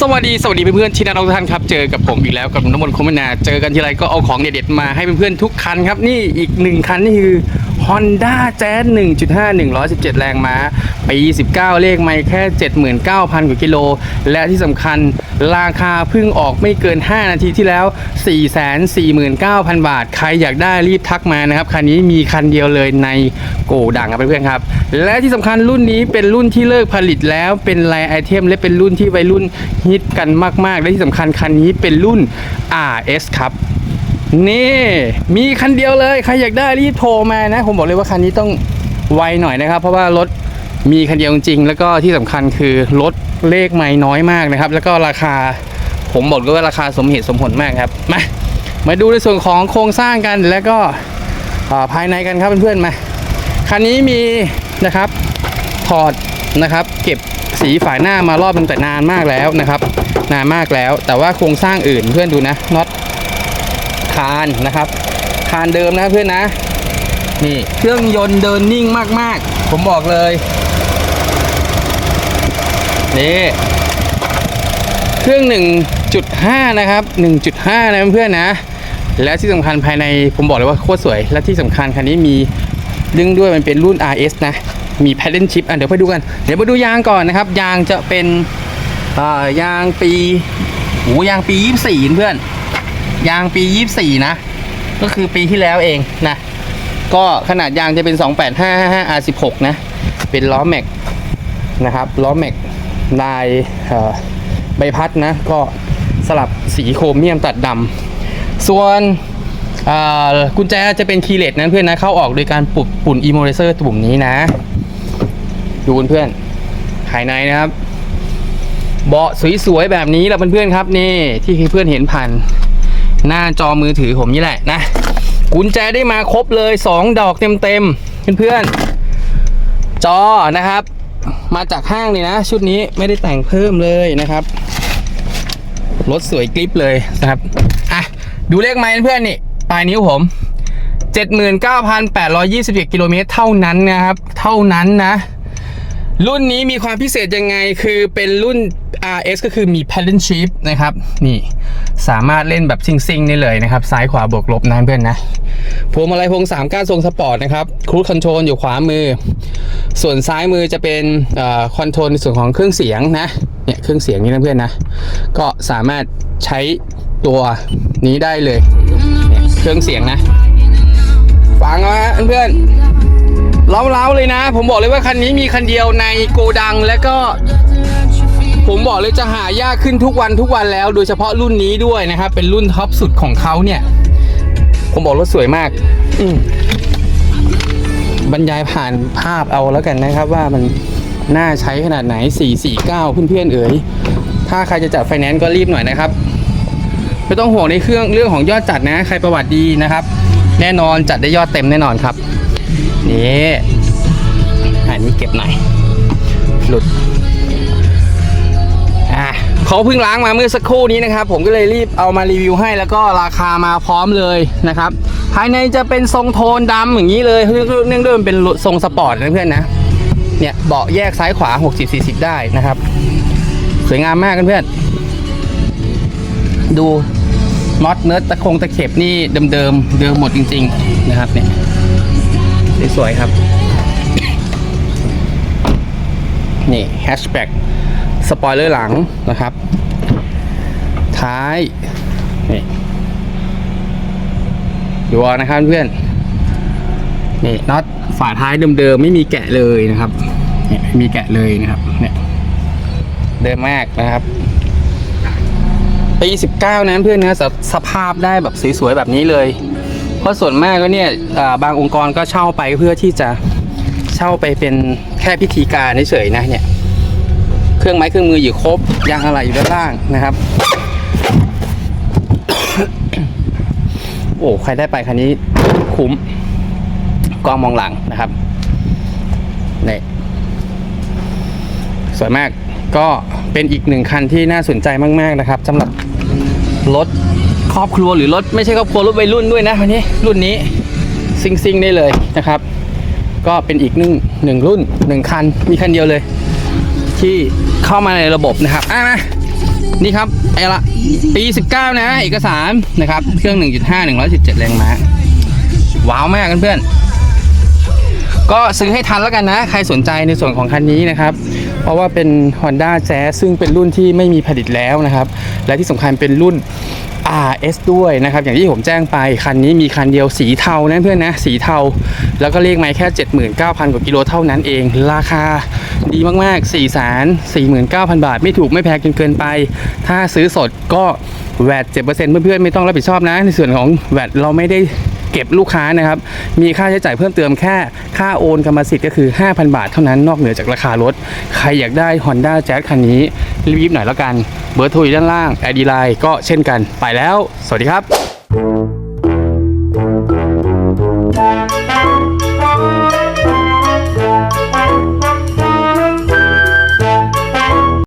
สวัสดีสวัสดีเพื่อนๆที่น่ารักทุกท่านครับเจอกับผมอีกแล้วกับน้ำมนต์คมนาเจอกันทีไรก็เอาของเด็ดๆมาให้เพื่อนๆทุกคันครับนี่อีกหนึ่งคันนี่คือ Honda Jazz 1.5 117 แรงม้าปี 19 เลขไม่แค่ 79,000 กว่ากิโล และที่สำคัญราคาเพิ่งออกไม่เกิน 5 นาทีที่แล้ว 449,000 บาท ใครอยากได้รีบทักมานะครับ คันนี้มีคันเดียวเลยในโกดังครับเพื่อนๆครับ และที่สำคัญรุ่นนี้เป็นรุ่นที่เลิกผลิตแล้วเป็นลายไอเทมและเป็นรุ่นที่วัยรุ่นฮิตกันมาก ๆ และที่สำคัญคันนี้เป็นรุ่น RS ครับ นี่ มีคันเดียวเลย ใครอยากได้รีบโทรมานะ ผมบอกเลยว่าคันนี้ต้องไวหน่อยนะครับ เพราะว่ารถมีคันเดียวจริงแล้วก็ที่สำคัญคือรถเลขไม่น้อยมากนะครับ แล้วก็ราคาผมบอกเลยว่าราคาสมเหตุสมผลมากครับ มา มาดูในส่วนของโครงสร้างกันแล้วก็ภายในกันครับเพื่อนๆมา คันนี้มีนะครับถอดนะครับเก็บสีฝาหน้ามารอบตั้งแต่นานมากแล้วนะครับ นานมากแล้ว แต่ว่าโครงสร้างอื่นเพื่อนดูนะน็อต คานนะครับ คานเดิมนะเพื่อนนะ นี่เครื่องยนต์เดินนิ่งมาก ๆ ผมบอกเลย นี่เครื่อง 1.5 นะครับ 1.5 นะเพื่อนๆนะ และที่สำคัญภายในผมบอกเลยว่าโคตรสวย และที่สำคัญคันนี้มีดึงด้วยมันเป็นรุ่น RS นะ มี paddle chip อะเดี๋ยวไปดูกัน เดี๋ยวมาดูยางก่อนนะครับ ยางจะเป็นอ่ายางปีโอ้ยางปี 24 เพื่อน ยางปี 24 นะ ก็คือปีที่แล้วเองนะ ก็ขนาดยางจะเป็น 28555 R16 นะ เป็นล้อแม็กนะครับ ล้อแม็กลายใบพัดนะ ก็สลับสีโครเมียมตัดดำ ส่วนกุญแจจะเป็นคีย์เลสนะเพื่อนนะเข้าออกโดยการปุดปุ่นอีโมเรเซอร์ปุ่มนี้นะ ดูเพื่อนภายในนะครับ เบาะสวยๆแบบนี้แหละเพื่อนๆครับนี่ที่เพื่อนเห็นผ่าน หน้าจอมือถือผมนี่แหละนะกุญแจได้มาครบเลย 2 ดอกเต็มๆเพื่อนๆจอนะครับ มาจากห้างเลยนะ ชุดนี้ไม่ได้แต่งเพิ่มเลยนะครับรถสวยกริปเลยนะครับอะดูเลขไม้เพื่อนๆนี่ปลายนิ้วผม79,827กิโลเมตรเท่านั้นนะครับ เท่านั้นนะ รุ่นนี้มีความพิเศษยังไงคือเป็นรุ่น RS ก็คือมี paddle shift นะครับ นี่สามารถเล่นแบบซิงๆได้เลยนะครับ ซ้ายขวาบวกลบนะเพื่อนนะพวงมาลัยพวง3ก้านทรงสปอร์ตนะครับครู i คอนโทรลอยู่ขวามือ ส่วนซ้ายมือจะเป็นคอนโทรลในส่วนของเครื่องเสียงนะเนี่ยเครื่องเสียงนี่นะเพื่อนนะ ก็สามารถใช้ตัวนี้ได้เลยเนี่ยเครื่องเสียงนะ ฟังนะเพื่อน เล้าๆเลยนะ ผมบอกเลยว่าคันนี้มีคันเดียวในโกดังและก็ ผมบอกเลยจะหายากขึ้นทุกวันทุกวันแล้ว โดยเฉพาะรุ่นนี้ด้วยนะครับ เป็นรุ่นท็อปสุดของเขาเนี่ย ผมบอกรถสวยมาก อืมบรรยายผ่านภาพเอาแล้วกันนะครับ ว่ามันน่าใช้ขนาดไหน 449 เพื่อนๆเอ๋ยถ้าใครจะจัดไฟแนนซ์ก็รีบหน่อยนะครับไม่ต้องห่วงในเครื่องเรื่องของยอดจัดนะ ใครประวัติดีนะครับ แน่นอนจัดได้ยอดเต็มแน่นอนครับ นี่อันนี้เก็บหน่อยหลุดอะเขาเพิ่งล้างมาเมื่อสักครู่นี้นะครับ ผมก็เลยรีบเอามารีวิวให้แล้วก็ราคามาพร้อมเลยนะครับ ภายในจะเป็นทรงโทนดำอย่างนี้เลยเนื่องด้วยมันเป็นทรงสปอร์ตนะเพื่อนนะเนี่ยเบาะแยกซ้ายขวา 60-40 ได้นะครับ สวยงามมากเพื่อนๆดูน็อตเนิร์ดตะคงตะเข็บนี่เดิมๆเดิมหมดจริง ๆ นะครับเนี่ย สวยๆครับ นี่แฮชแบ็กสปอยเลอร์หลังนะครับ ท้าย นี่ดูเอานะครับเพื่อน นี่น็อตฝาท้ายเดิมๆไม่มีแกะเลยนะครับเนี่ยไม่มีแกะเลยนะครับ เนี่ยเดิมมากนะครับปี19 นั้นเพื่อนนะสสภาพได้แบบสวยๆแบบนี้เลย เพราะส่วนมากก็เนี่ยบางองค์กรก็เช่าไปเพื่อที่จะเช่าไปเป็นแค่พิธีการเฉยๆนะเนี่ย เครื่องไม้เครื่องมืออยู่ครบยางอะไรอยู่ด้านล่างนะครับ โอ้ใครได้ไปคันนี้คุ้มกล้องมองหลังนะครับนี่สวยมากก็เป็นอีกหนึ่งคันที่น่าสนใจมาก ๆ นะครับสำหรับรถ ครอบครัวหรือรถไม่ใช่ครอบครัวรถวัยรุ่นด้วยนะวันนี้รุ่นนี้ซิงซิงๆได้เลยนะครับ ก็เป็นอีกหนึ่งหนึ่งรุ่นหนึ่งคันมีคันเดียวเลย ที่เข้ามาในระบบนะครับอะมานี่ครับไอ้ละปี 19 นะ เอกสารนะครับ เครื่อง 1.5 117 แรงม้าว้าวมากเพื่อนๆก็ซื้อให้ทันแล้วกันนะ ใครสนใจในส่วนของคันนี้นะครับ เพราะว่าเป็น Honda Jazz ซึ่งเป็นรุ่นที่ไม่มีผลิตแล้วนะครับ และที่สำคัญเป็นรุ่น RS ด้วยนะครับ อย่างที่ผมแจ้งไป คันนี้มีคันเดียวสีเทานะเพื่อนนะ สีเทา แล้วก็เลขไม้แค่ 79,000 กว่ากิโลเท่านั้นเอง ราคาดีมาก ๆ 4 4 9 0 0 0 บาท ไม่ถูกไม่แพงจนเกินไป ถ้าซื้อสดก็แวด7%เพื่อนๆ ไม่ต้องรับผิดชอบนะ ในส่วนของแวดเราไม่ได้ เก็บลูกค้านะครับ มีค่าใช้จ่ายเพิ่มเติมแค่ค่าโอนกรรมสิทธิ์ก็คือ 5,000 บาทเท่านั้นนอกเหนือจากราคารถ ใครอยากได้ Honda Jazz คันนี้ รีบๆหน่อยแล้วกันเบอร์โทรอยู่ด้านล่าง ID Line ก็เช่นกันไปแล้ว สวัสดีครับ